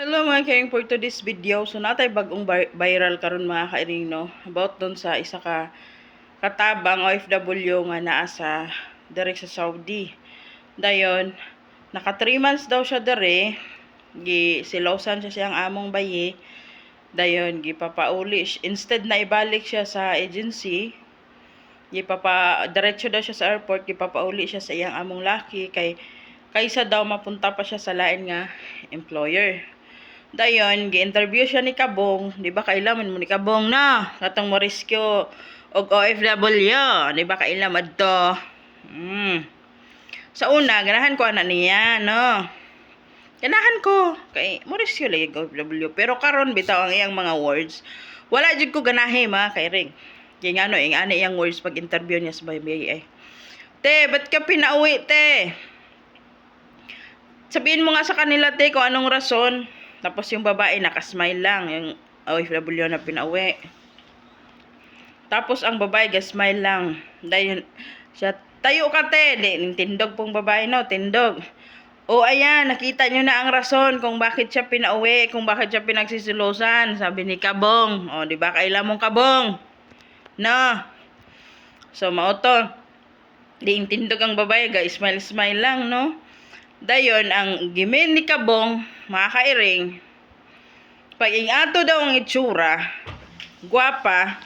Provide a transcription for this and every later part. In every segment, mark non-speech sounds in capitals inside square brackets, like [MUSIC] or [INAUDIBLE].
Hello mga kairing for today's video. So natay bagong vi- viral karon mga kairing no about don sa isa ka katabang OFW nga naa sa direct sa Saudi. Dayon naka 3 months daw siya dere. Gi silosan siya siyang among bayi. Dayon gipapauli si- instead na ibalik siya sa agency gipapa diretso daw siya sa airport gipapauli siya sa iyang among laki kay kaysa daw mapunta pa siya sa lain nga employer. Dayon, gi-interview siya ni Kabong, di ba kailangan mo ni Kabong na, katong mo rescue og OFW, di ba kailangan adto. Mm. Sa una, ganahan ko ana niya, no. Ganahan ko kay mo rescue lagi OFW, pero karon bitaw ang iyang mga words. Wala jud ko ganahe mga kairing. Kaya nga no, ing ani iyang words pag interview niya sa BBI. Te, ba't ka pinauwi, te? Sabihin mo nga sa kanila, te, kung anong rason. Tapos yung babae, nakasmile lang. Yung OFW na pinauwi. Tapos ang babae, gasmile lang. Dahil siya, tayo ka, te. Di, tindog pong babae, no? Tindog. O ayan, nakita nyo na ang rason kung bakit siya pinauwi, kung bakit siya pinagsisilusan. Sabi ni Kabong. O, di ba, kailan mong Kabong? No. So, mauto. Di tindog ang babae, guys. Smile-smile lang, no? Dayon, ang gimin ni Kabong, mga kairing, pag ato daw ang itsura, gwapa,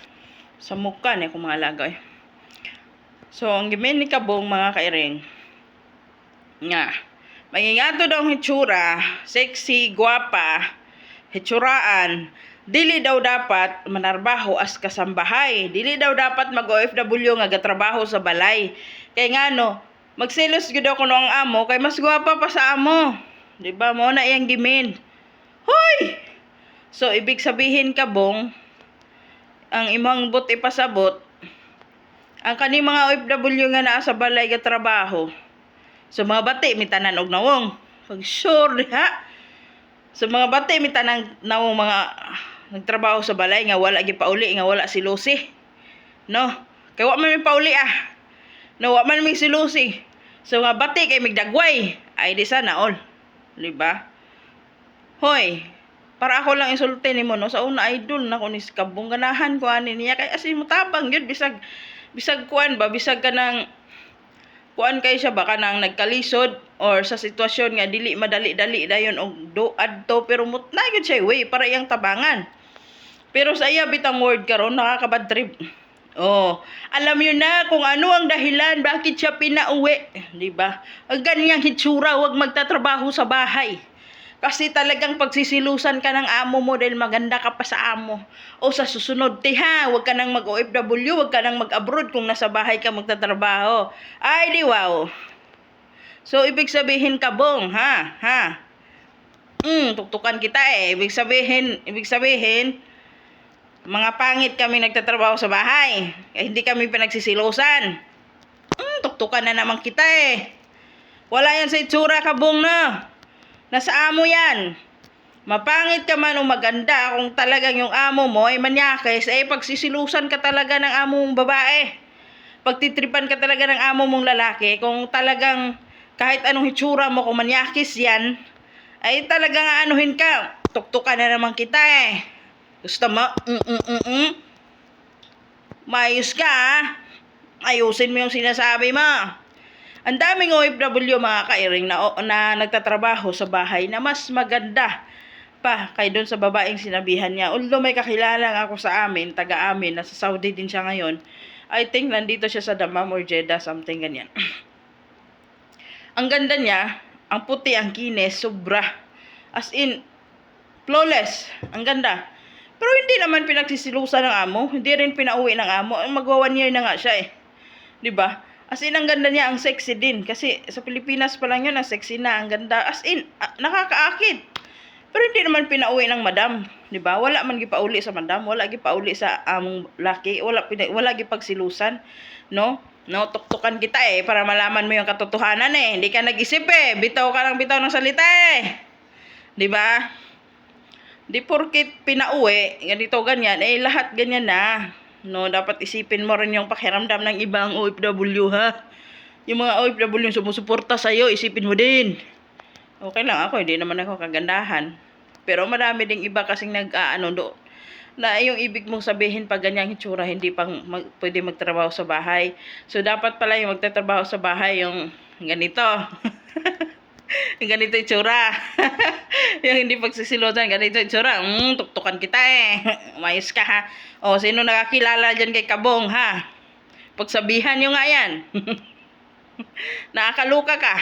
sa mukha niya kung mga lagay. So, ang gimin ni Kabong, mga kairing, nga, Mangingato daw ang itsura, sexy, gwapa, hitsuraan, dili daw dapat manarbaho as kasambahay. Dili daw dapat mag-OFW nga gatrabaho sa balay. Kay nga no, magselos gyud ako no ang amo kay mas gwapa pa sa amo. Di ba mo na iyang gimin. Hoy! So ibig sabihin ka bong ang imong but ipasabot ang kani mga OFW nga naa sa balay nga trabaho. So mga bati mi tanan og nawong. Pag sure diha. So mga bati mi tanan nawong mga nagtrabaho sa balay nga wala gipauli nga wala si Lucy. No? Kay wa man mi pauli ah. No, wa man mi si Lucy. So mga bati kay migdagway. Ay di sana all. Di ba? Hoy, para ako lang insulti ni mo no sa una idol na ko ni kabong ganahan ko ani niya kay asin mo tabang gyud bisag bisag kuan ba bisag ka ng kuan kay siya baka nang nagkalisod or sa sitwasyon nga dili madali-dali dayon og do adto pero mut na gyud siya way para iyang tabangan. Pero sa iya bitang word karon nakakabad trip. Oh, alam niyo na kung ano ang dahilan bakit siya pinauwi, di ba? Ang ganyang hitsura, huwag magtatrabaho sa bahay. Kasi talagang pagsisilusan ka ng amo mo dahil maganda ka pa sa amo. O sa susunod, te ha, huwag ka nang mag-OFW, huwag ka nang mag-abroad kung nasa bahay ka magtatrabaho. Ay, di wow. So, ibig sabihin kabong, ha? Ha? Mm, tuktukan kita eh. Ibig sabihin, ibig sabihin, mga pangit kami nagtatrabaho sa bahay. Kaya hindi kami pinagsisilusan. Mm, tuktukan na naman kita eh. Wala yan sa itsura kabong na. Nasa amo yan. Mapangit ka man o maganda kung talagang yung amo mo ay manyakis, eh pagsisilusan ka talaga ng amo mong babae. Pagtitripan ka talaga ng amo mong lalaki, kung talagang kahit anong hitsura mo, kung manyakis yan, ay talagang anuhin ka. Tuktukan na naman kita eh. Gusto mo? Mm-mm-mm-mm. Mayos ka. Ayusin mo yung sinasabi mo. Ang daming OFW mga kairing na, na nagtatrabaho sa bahay na mas maganda pa kay doon sa babaeng sinabihan niya. Although may kakilala ako sa amin, taga amin, nasa Saudi din siya ngayon. I think nandito siya sa Dammam or Jeddah, something ganyan. [CLEARS THROAT] ang ganda niya, ang puti, ang kinis, sobra. As in, flawless. Ang ganda. Pero hindi naman pinagsisilusan ng amo. Hindi rin pinauwi ng amo. Magwa one year na nga siya eh. ba? As in, ang ganda niya, ang sexy din. Kasi sa Pilipinas pa lang yun, ang sexy na, ang ganda. As in, ah, nakakaakit. Pero hindi naman pinauwi ng madam. ba? Wala man gipauli sa madam, wala gipauli sa among laki, wala pina, wala gipagsilusan, no? No, tuktukan kita eh para malaman mo yung katotohanan eh. Hindi ka nag-isip eh. Bitaw ka lang bitaw ng salita eh. 'Di ba? Di porkit pinauwi, ganito ganyan, eh lahat ganyan na. No, dapat isipin mo rin yung pakiramdam ng ibang OFW ha. Yung mga OFW yung sumusuporta sa'yo, isipin mo din. Okay lang ako, hindi naman ako kagandahan. Pero marami ding iba kasing nag-ano do na yung ibig mong sabihin pag ganyang hitsura, hindi pang mag, pwede magtrabaho sa bahay. So, dapat pala yung magtatrabaho sa bahay, yung ganito. [LAUGHS] ganito itsura. [LAUGHS] yung hindi pagsisilotan, ganito itsura. Mm, tuktukan kita eh. [LAUGHS] Umayos ka ha. O, sino nakakilala dyan kay Kabong ha? Pagsabihan nyo nga yan. [LAUGHS] Nakakaluka ka.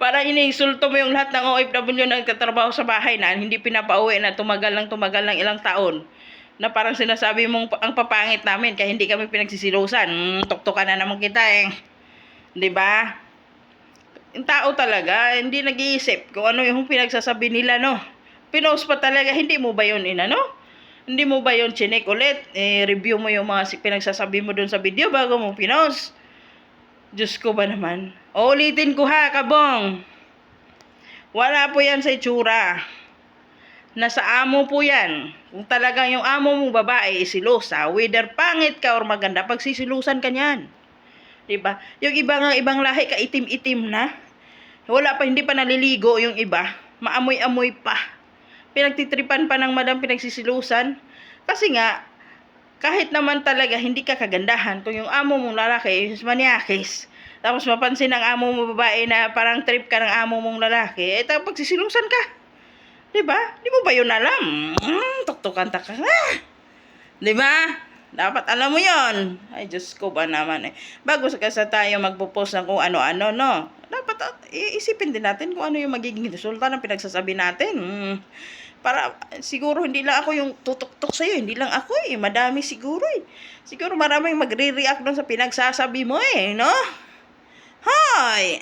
Parang iniinsulto mo yung lahat ng OFW na nagtatrabaho sa bahay na hindi pinapauwi na tumagal lang tumagal ng ilang taon. Na parang sinasabi mong ang papangit namin kaya hindi kami pinagsisilusan. Mm, tuktukan na naman kita eh. 'Di ba? Yung tao talaga, hindi nag-iisip kung ano yung pinagsasabi nila, no? Pinost pa talaga, hindi mo ba yun inano? Hindi mo ba yun chinek ulit? Eh, review mo yung mga pinagsasabi mo dun sa video bago mo pinost. Diyos ko ba naman? O, ulitin ko ha, kabong. Wala po yan sa itsura. Nasa amo po yan. Kung talagang yung amo mo babae isilosa, whether pangit ka or maganda, pagsisilusan ka niyan. 'Di ba? Yung iba nga ibang lahi ka itim-itim na. Wala pa hindi pa naliligo yung iba. Maamoy-amoy pa. Pinagtitripan pa ng madam pinagsisilusan. Kasi nga kahit naman talaga hindi ka kagandahan kung yung amo mong lalaki is maniakis. Tapos mapansin ng amo mo babae na parang trip ka ng amo mong lalaki, eh tapos pagsisilusan ka. 'Di ba? Di mo ba yun alam? Mm, tuktukan ta ka. Ah! 'Di ba? Dapat alam mo yon. Ay, Diyos ko ba naman eh. Bago sa kasa tayo magpo-post ng kung ano-ano, no? Dapat at, iisipin din natin kung ano yung magiging resulta ng pinagsasabi natin. Hmm. Para siguro hindi lang ako yung tutok-tok sa'yo. Hindi lang ako eh. Madami siguro eh. Siguro maraming magre-react doon sa pinagsasabi mo eh, no? Hi!